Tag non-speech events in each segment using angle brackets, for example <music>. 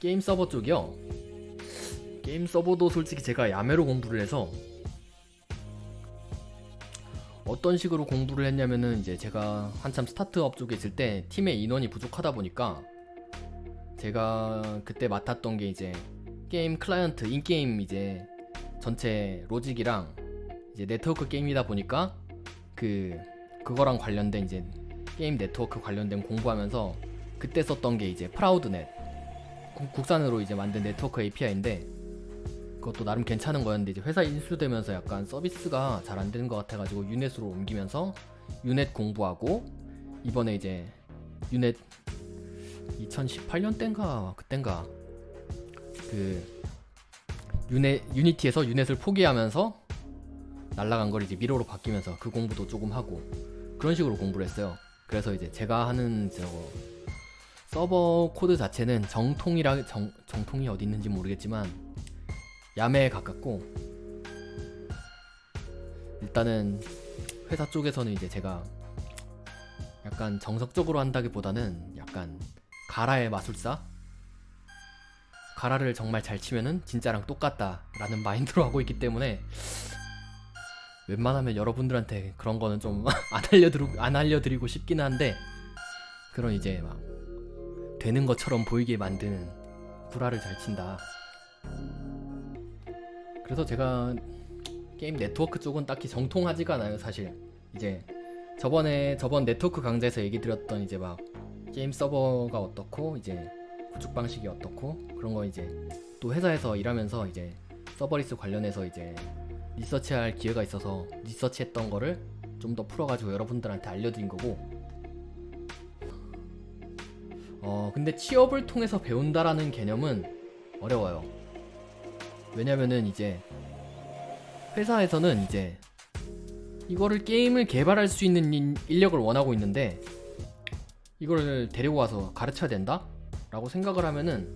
게임 서버 쪽이요. 게임 서버도 솔직히 제가 야매로 공부를 해서 어떤 식으로 공부를 했냐면은 이제 제가 한참 스타트업 쪽에 있을 때 팀의 인원이 부족하다 보니까 제가 그때 맡았던 게 이제 게임 클라이언트 인게임 이제 전체 로직이랑 이제 네트워크 게임이다 보니까 그 그거랑 관련된 이제 게임 네트워크 관련된 공부하면서 그때 썼던 게 이제 프라우드넷 국- 국산으로 이제 만든 네트워크 API인데 그것도 나름 괜찮은 거였는데 이제 회사 인수되면서 약간 서비스가 잘 안 되는 것 같아가지고 유넷으로 옮기면서 유넷 공부하고 이번에 이제 유넷 2018년 땐가 그땐가 그 유넷 유니티에서 유넷을 포기하면서 날라간 걸 이제 미로로 바뀌면서 그 공부도 조금 하고 그런 식으로 공부를 했어요. 그래서 이제 제가 하는 저거 서버 코드 자체는 정통이라 정, 정통이 어디 있는지 모르겠지만 야매에 가깝고 일단은 회사 쪽에서는 이제 제가 약간 정석적으로 한다기보다는 약간 가라의 마술사? 가라를 정말 잘 치면은 진짜랑 똑같다라는 마인드로 하고 있기 때문에 웬만하면 여러분들한테 그런 거는 좀 <laughs> 안 알려드리고 안 알려드리고 싶긴 한데 그런 이제 막 되는 것처럼 보이게 만드는 구라를 잘 친다. 그래서 제가 게임 네트워크 쪽은 딱히 정통하지가 않아요, 사실. 이제 저번에 저번 네트워크 강좌에서 얘기 드렸던 이제 막 게임 서버가 어떻고 이제 구축 방식이 어떻고 그런 거 이제 또 회사에서 일하면서 이제 서버리스 관련해서 이제 리서치할 기회가 있어서 리서치했던 거를 좀 더 풀어가지고 여러분들한테 알려드린 거고 어 근데 취업을 통해서 배운다라는 개념은 어려워요 왜냐면은 이제 회사에서는 이제 이거를 게임을 개발할 수 있는 인- 인력을 원하고 있는데 이거를 데리고 와서 가르쳐야 된다? 라고 생각을 하면은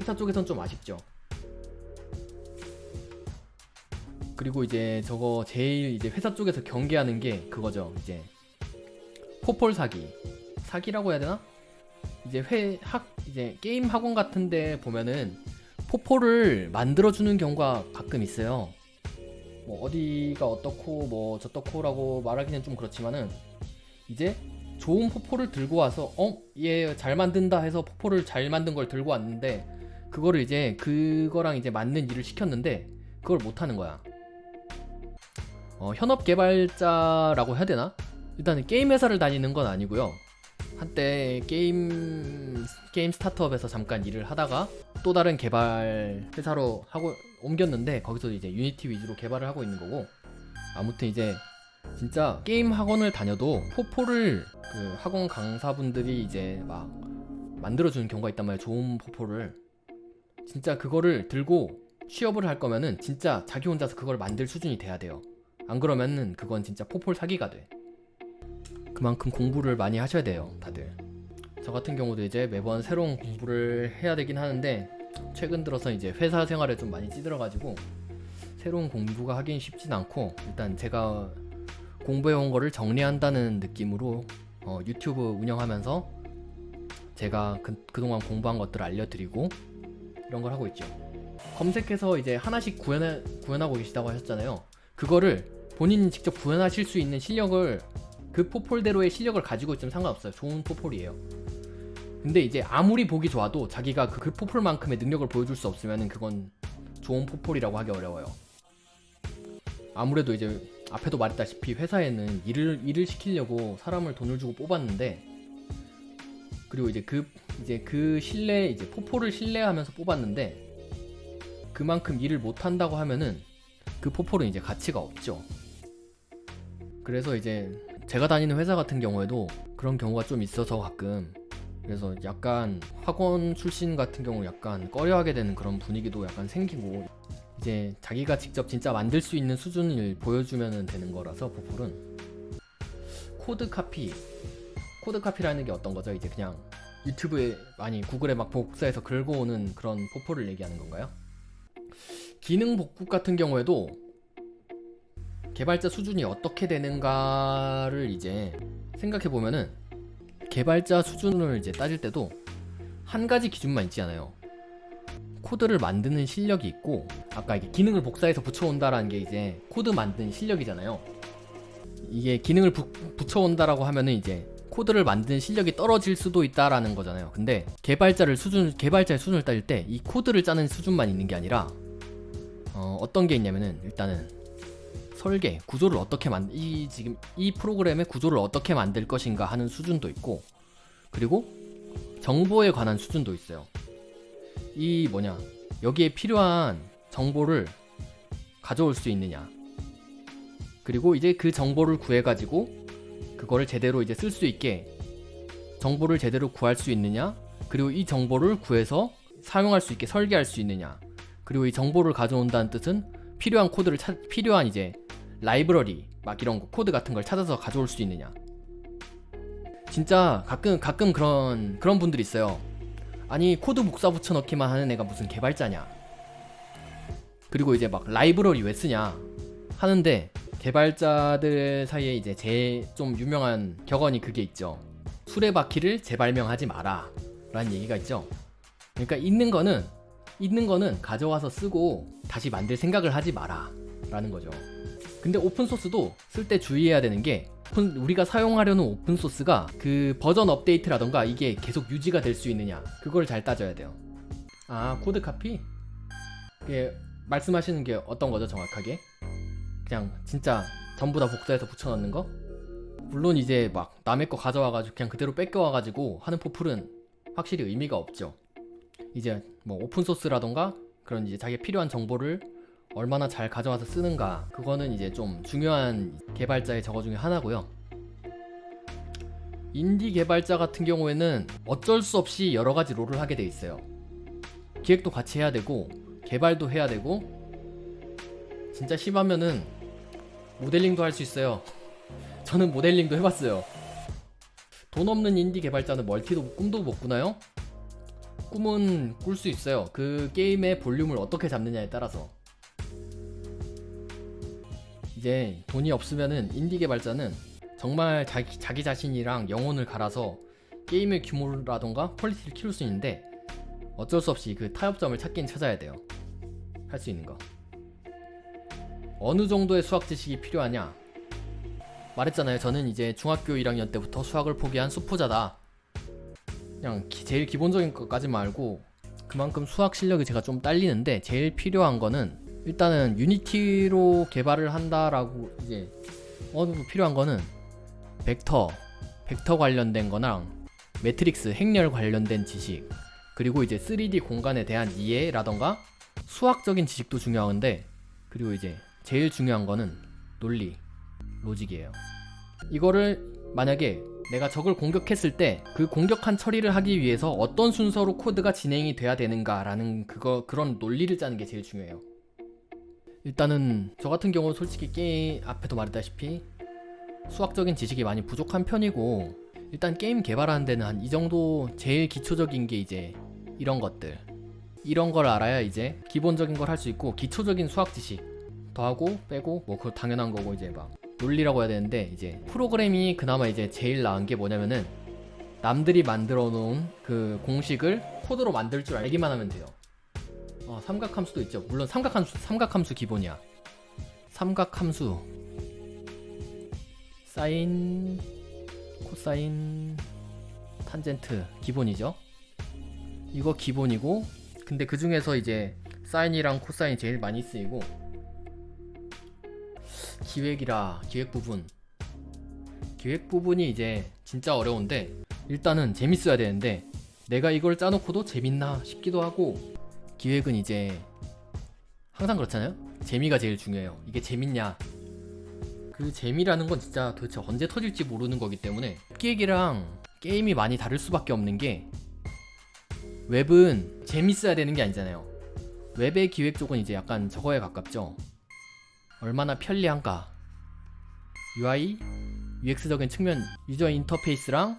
회사 쪽에선 좀 아쉽죠 그리고 이제 저거 제일 이제 회사 쪽에서 경계하는 게 그거죠. 이제 포폴 사기. 사기라고 해야 되나? 이제 회 학 이제 게임 학원 같은데 보면은 포폴을 만들어 주는 경우가 가끔 있어요. 뭐 어디가 어떻고 뭐 저떻고라고 말하기는 좀 그렇지만은 이제 좋은 포폴을 들고 와서 어? 얘 잘 만든다 해서 포폴을 잘 만든 걸 들고 왔는데 그거를 이제 그거랑 이제 맞는 일을 시켰는데 그걸 못 하는 거야. 어, 현업 개발자라고 해야 되나? 일단은 게임 회사를 다니는 건 아니고요. 한때 게임 게임 스타트업에서 잠깐 일을 하다가 또 다른 개발 회사로 하고 옮겼는데 거기서 이제 유니티 위주로 개발을 하고 있는 거고 아무튼 이제 진짜 게임 학원을 다녀도 포포를 그 학원 강사분들이 이제 막 만들어주는 경우가 있단 말이에요. 좋은 포포를 진짜 그거를 들고 취업을 할 거면은 진짜 자기 혼자서 그걸 만들 수준이 돼야 돼요. 안 그러면은 그건 진짜 포폴 사기가 돼. 그만큼 공부를 많이 하셔야 돼요, 다들. 저 같은 경우도 이제 매번 새로운 공부를 해야 되긴 하는데 최근 들어서 이제 회사 생활에 좀 많이 찌들어가지고 새로운 공부가 하긴 쉽진 않고 일단 제가 공부해온 거를 정리한다는 느낌으로 어, 유튜브 운영하면서 제가 그, 그동안 공부한 것들을 알려드리고 이런 걸 하고 있죠. 검색해서 이제 하나씩 구현해, 구현하고 계시다고 하셨잖아요. 그거를 본인이 직접 구현하실 수 있는 실력을 그 포폴대로의 실력을 가지고 있으면 상관없어요. 좋은 포폴이에요. 근데 이제 아무리 보기 좋아도 자기가 그, 그 포폴만큼의 능력을 보여줄 수 없으면 그건 좋은 포폴이라고 하기 어려워요. 아무래도 이제 앞에도 말했다시피 회사에는 일을 일을 시키려고 사람을 돈을 주고 뽑았는데 그리고 이제 그 이제 그 신뢰 이제 포폴을 신뢰하면서 뽑았는데 그만큼 일을 못 한다고 하면은 그 포폴은 이제 가치가 없죠. 그래서 이제 제가 다니는 회사 같은 경우에도 그런 경우가 좀 있어서 가끔 그래서 약간 학원 출신 같은 경우 약간 꺼려하게 되는 그런 분위기도 약간 생기고 이제 자기가 직접 진짜 만들 수 있는 수준을 보여주면 되는 거라서 포폴은 코드 카피 코드 카피라는 게 어떤 거죠? 이제 그냥 유튜브에 아니 구글에 막 복사해서 긁어 오는 그런 포폴을 얘기하는 건가요? 기능 복구 같은 경우에도 개발자 수준이 어떻게 되는가를 이제 생각해 보면은 개발자 수준을 이제 따질 때도 한 가지 기준만 있지 않아요. 코드를 만드는 실력이 있고 아까 이게 기능을 복사해서 붙여온다라는 게 이제 코드 만드는 실력이잖아요. 이게 기능을 부, 붙여온다라고 하면은 이제 코드를 만드는 실력이 떨어질 수도 있다라는 거잖아요. 근데 개발자를 수준 개발자의 수준을 따질 때 이 코드를 짜는 수준만 있는 게 아니라 어, 어떤 게 있냐면은 일단은 설계 구조를 어떻게 만 이 지금 이 프로그램의 구조를 어떻게 만들 것인가 하는 수준도 있고 그리고 정보에 관한 수준도 있어요. 이 뭐냐 여기에 필요한 정보를 가져올 수 있느냐 그리고 이제 그 정보를 구해 가지고 그거를 제대로 이제 쓸 수 있게 정보를 제대로 구할 수 있느냐 그리고 이 정보를 구해서 사용할 수 있게 설계할 수 있느냐 그리고 이 정보를 가져온다는 뜻은 필요한 코드를 찾 필요한 이제 라이브러리 막 이런 거 코드 같은 걸 찾아서 가져올 수 있느냐. 진짜 가끔 가끔 그런 그런 분들이 있어요. 아니 코드 복사 붙여넣기만 하는 애가 무슨 개발자냐. 그리고 이제 막 라이브러리 왜 쓰냐 하는데 개발자들 사이에 이제 제일 좀 유명한 격언이 그게 있죠. 수레바퀴를 재발명하지 마라. 라는 얘기가 있죠. 그러니까 있는 거는 있는 거는 가져와서 쓰고 다시 만들 생각을 하지 마라 라는 거죠 근데 오픈소스도 쓸 때 주의해야 되는 게 우리가 사용하려는 오픈소스가 그 버전 업데이트라던가 이게 계속 유지가 될 수 있느냐 그걸 잘 따져야 돼요 아 코드 카피? 그게 말씀하시는 게 어떤 거죠 정확하게? 그냥 진짜 전부 다 복사해서 붙여넣는 거? 물론 이제 막 남의 거 가져와가지고 그냥 그대로 뺏겨와가지고 하는 포플은 확실히 의미가 없죠 이제 뭐 오픈소스라던가 그런 이제 자기 필요한 정보를 얼마나 잘 가져와서 쓰는가. 그거는 이제 좀 중요한 개발자의 저거 중에 하나고요. 인디 개발자 같은 경우에는 어쩔 수 없이 여러 가지 롤을 하게 돼 있어요. 기획도 같이 해야 되고 개발도 해야 되고 진짜 심하면은 모델링도 할 수 있어요. <laughs> 저는 모델링도 해봤어요. 돈 없는 인디 개발자는 멀티도 꿈도 못 꾸나요? 꿈은 꿀 수 있어요. 그 게임의 볼륨을 어떻게 잡느냐에 따라서 이제 돈이 없으면은 인디 개발자는 정말 자기, 자기 자신이랑 영혼을 갈아서 게임의 규모라던가 퀄리티를 키울 수 있는데 어쩔 수 없이 그 타협점을 찾긴 찾아야 돼요. 할 수 있는 거. 어느 정도의 수학 지식이 필요하냐? 말했잖아요. 저는 이제 중학교 1학년 때부터 수학을 포기한 수포자다. 그냥 기- 제일 기본적인 것까지 말고 그만큼 수학 실력이 제가 좀 딸리는데 제일 필요한 거는 일단은 유니티로 개발을 한다라고 이제 어느 정도 필요한 거는 벡터, 벡터 관련된 거랑 매트릭스, 행렬 관련된 지식 그리고 이제 3D 공간에 대한 이해라던가 수학적인 지식도 중요한데 그리고 이제 제일 중요한 거는 논리, 로직이에요. 이거를 만약에 내가 적을 공격했을 때 그 공격한 처리를 하기 위해서 어떤 순서로 코드가 진행이 돼야 되는가라는 그거 그런 논리를 짜는 게 제일 중요해요. 일단은 저 같은 경우 솔직히 게임 앞에도 말했다시피 수학적인 지식이 많이 부족한 편이고 일단 게임 개발하는 데는 한 이 정도 제일 기초적인 게 이제 이런 것들 이런 걸 알아야 이제 기본적인 걸 할 수 있고 기초적인 수학 지식 더하고 빼고 뭐 그거 당연한 거고 이제 막 논리라고 해야 되는데 이제 프로그램이 그나마 이제 제일 나은 게 뭐냐면은 남들이 만들어 놓은 그 공식을 코드로 만들 줄 알기만 하면 돼요. 어, 삼각함수도 있죠. 물론 삼각함수 삼각함수 기본이야. 삼각함수 사인 코사인 탄젠트 기본이죠. 이거 기본이고 근데 그 중에서 이제 사인이랑 코사인 제일 많이 쓰이고 기획이라 기획 부분 기획 부분이 이제 진짜 어려운데 일단은 재밌어야 되는데 내가 이걸 짜놓고도 재밌나 싶기도 하고 기획은 이제 항상 그렇잖아요? 재미가 제일 중요해요. 이게 재밌냐? 그 재미라는 건 진짜 도대체 언제 터질지 모르는 거기 때문에 기획이랑 게임이 많이 다를 수밖에 없는 게 웹은 재밌어야 되는 게 아니잖아요. 웹의 기획 쪽은 이제 약간 저거에 가깝죠? 얼마나 편리한가? UI, UX적인 측면, 유저 인터페이스랑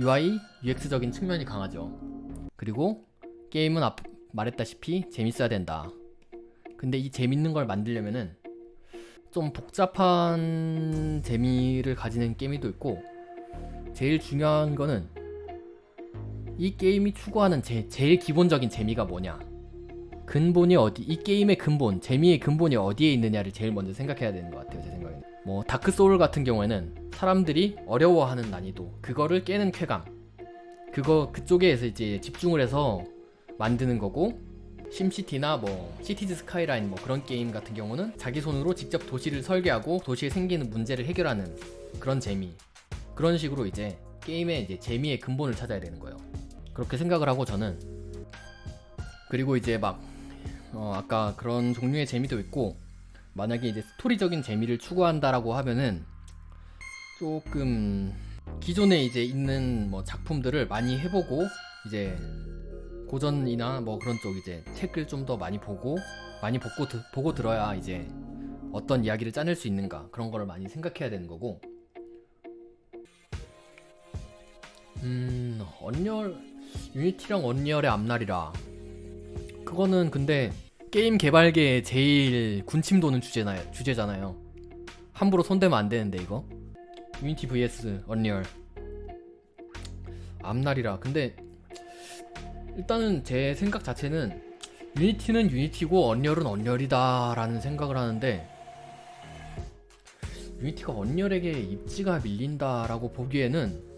UI, UX적인 측면이 강하죠. 그리고 게임은 앞 말했다시피 재밌어야 된다. 근데 이 재밌는 걸 만들려면은 좀 복잡한 재미를 가지는 게임도 있고 제일 중요한 거는 이 게임이 추구하는 제, 제일 기본적인 재미가 뭐냐? 근본이 어디 이 게임의 근본 재미의 근본이 어디에 있느냐를 제일 먼저 생각해야 되는 것 같아요 제 생각에는. 뭐 다크 소울 같은 경우에는 사람들이 어려워하는 난이도 그거를 깨는 쾌감. 그거 그쪽에서 이제 집중을 해서 만드는 거고 심시티나 뭐 시티즈 스카이라인 뭐 그런 게임 같은 경우는 자기 손으로 직접 도시를 설계하고 도시에 생기는 문제를 해결하는 그런 재미. 그런 식으로 이제 게임의 이제 재미의 근본을 찾아야 되는 거예요. 그렇게 생각을 하고 저는 그리고 이제 막 어, 아까 그런 종류의 재미도 있고 만약에 이제 스토리적인 재미를 추구한다라고 하면은 조금 기존에 이제 있는 뭐 작품들을 많이 해보고 이제 고전이나 뭐 그런 쪽 이제 책을 좀 더 많이 보고 많이 보고 드, 보고 들어야 이제 어떤 이야기를 짜낼 수 있는가 그런 거를 많이 생각해야 되는 거고. 음 언리얼 유니티랑 언리얼의 앞날이라. 그거는 근데 게임 개발계의 제일 군침 도는 주제나, 주제잖아요. 함부로 손대면 안 되는데 이거. 유니티 vs 언리얼 앞날이라. 근데 일단은 제 생각 자체는 유니티는 유니티고 언리얼은 언리얼이다 라는 생각을 하는데 유니티가 언리얼에게 입지가 밀린다라고 보기에는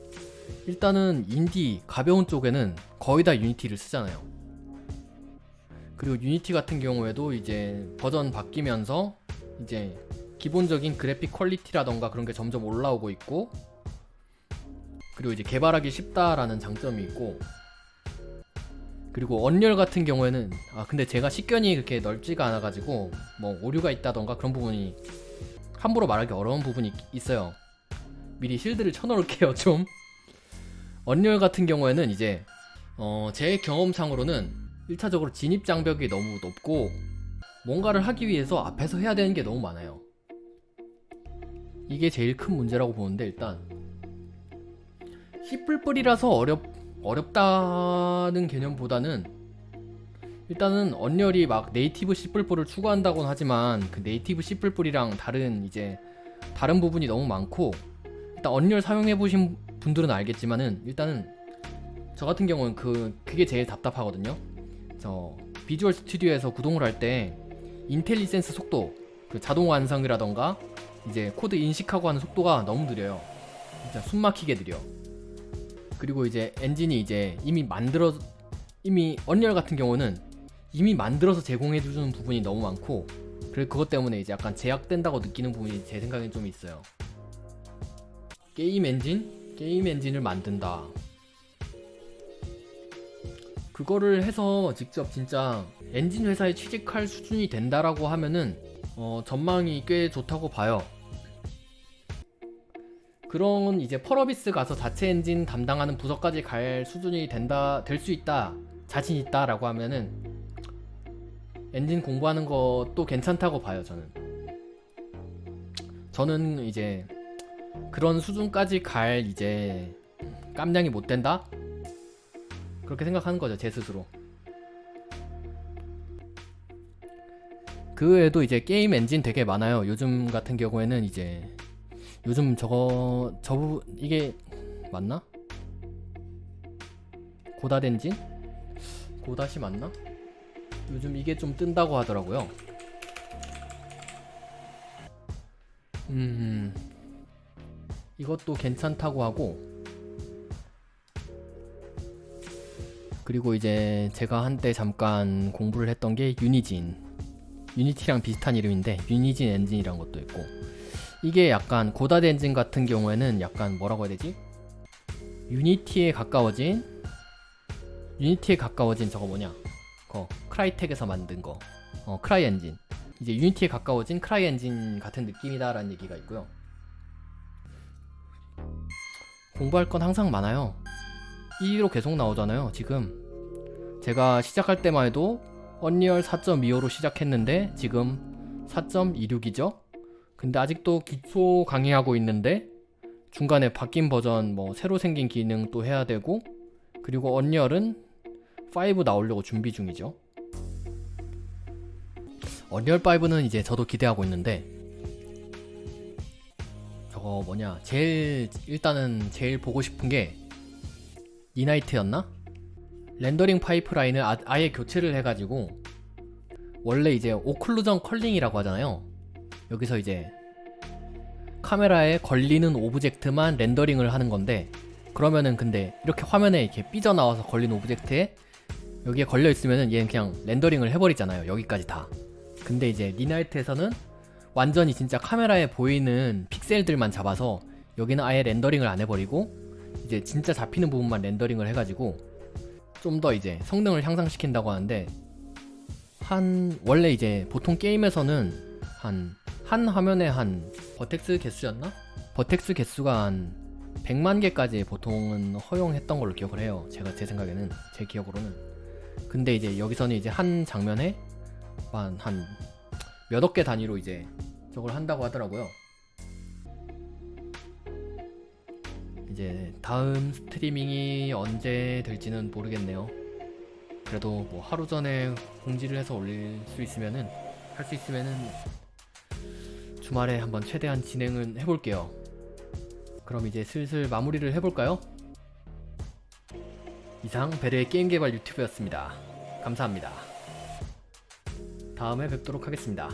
일단은 인디 가벼운 쪽에는 거의 다 유니티를 쓰잖아요. 그리고 유니티 같은 경우에도 이제 버전 바뀌면서 이제 기본적인 그래픽 퀄리티라던가 그런 게 점점 올라오고 있고 그리고 이제 개발하기 쉽다라는 장점이 있고 그리고 언리얼 같은 경우에는 아 근데 제가 식견이 그렇게 넓지가 않아 가지고 뭐 오류가 있다던가 그런 부분이 함부로 말하기 어려운 부분이 있- 있어요. 미리 실드를 쳐놓을게요 <laughs> 좀. 언리얼 같은 경우에는 이제 어, 제 경험상으로는 1차적으로 진입 장벽이 너무 높고 뭔가를 하기 위해서 앞에서 해야 되는 게 너무 많아요. 이게 제일 큰 문제라고 보는데 일단 C++이라서 어렵 어렵다는 개념보다는 일단은 언리얼이 막 네이티브 C++를 추구한다고는 하지만 그 네이티브 C++이랑 다른 이제 다른 부분이 너무 많고 일단 언리얼 사용해 보신 분들은 알겠지만은 일단은 저 같은 경우는 그 그게 제일 답답하거든요. 저 비주얼 스튜디오에서 구동을 할 때 인텔리센스 속도 그 자동 완성이라던가 이제 코드 인식하고 하는 속도가 너무 느려요. 진짜 숨 막히게 느려. 그리고 이제 엔진이 이제 이미 만들어 이미 언리얼 같은 경우는 이미 만들어서 제공해 주는 부분이 너무 많고 그래 그것 때문에 이제 약간 제약된다고 느끼는 부분이 제 생각엔 좀 있어요. 게임 엔진? 게임 엔진을 만든다. 그거를 해서 직접 진짜 엔진 회사에 취직할 수준이 된다라고 하면은 어, 전망이 꽤 좋다고 봐요. 그런 이제 펄어비스 가서 자체 엔진 담당하는 부서까지 갈 수준이 된다 될 수 있다 자신 있다라고 하면은 엔진 공부하는 것도 괜찮다고 봐요 저는. 저는 이제 그런 수준까지 갈 이제 깜냥이 못 된다? 그렇게 생각하는 거죠 제 스스로. 그 외에도 이제 게임 엔진 되게 많아요. 요즘 같은 경우에는 이제 요즘 저거 저 부분 이게 맞나? 엔진? 고닷이 맞나? 요즘 이게 좀 뜬다고 하더라고요. 음, 이것도 괜찮다고 하고, 그리고 이제 제가 한때 잠깐 공부를 했던 게 유니진. 유니티랑 비슷한 이름인데, 유니진 엔진이란 것도 있고, 이게 약간 고닷 엔진 같은 경우에는 약간 뭐라고 해야 되지? 유니티에 가까워진, 유니티에 가까워진 저거 뭐냐? 거 크라이텍에서 만든 거. 어, 크라이 엔진. 이제 유니티에 가까워진 크라이 엔진 같은 느낌이다라는 얘기가 있고요. 공부할 건 항상 많아요. 1위로 계속 나오잖아요 지금. 제가 시작할 때만 해도 언리얼 4.25로 시작했는데 지금 4.26이죠 근데 아직도 기초 강의하고 있는데 중간에 바뀐 버전 뭐 새로 생긴 기능 또 해야 되고 그리고 언리얼은 5 나오려고 준비 중이죠. 언리얼 5는 이제 저도 기대하고 있는데 저거 뭐냐 제일 일단은 제일 보고 싶은 게 니나이트였나? 렌더링 파이프라인을 아, 아예 교체를 해가지고 원래 이제 오클루전 컬링이라고 하잖아요. 여기서 이제 카메라에 걸리는 오브젝트만 렌더링을 하는 건데 그러면은 근데 이렇게 화면에 이렇게 삐져나와서 걸린 오브젝트에 여기에 걸려 있으면은 얘는 그냥 렌더링을 해버리잖아요. 여기까지 다. 근데 이제 니나이트에서는 완전히 진짜 카메라에 보이는 픽셀들만 잡아서 여기는 아예 렌더링을 안 해버리고 이제 진짜 잡히는 부분만 렌더링을 해가지고 좀 더 이제 성능을 향상시킨다고 하는데 한 원래 이제 보통 게임에서는 한 한 화면에 한 버텍스 개수였나? 버텍스 개수가 한 100만 개까지 보통은 허용했던 걸로 기억을 해요. 제가 제 생각에는 제 기억으로는. 근데 이제 여기서는 이제 한 장면에 한한 몇억 개 단위로 이제 저걸 한다고 하더라고요. 이제 다음 스트리밍이 언제 될지는 모르겠네요. 그래도 뭐 하루 전에 공지를 해서 올릴 수 있으면은 할 수 있으면은 주말에 한번 최대한 진행은 해볼게요. 그럼 이제 슬슬 마무리를 해볼까요? 이상 베르의 게임 개발 유튜브였습니다. 감사합니다. 다음에 뵙도록 하겠습니다.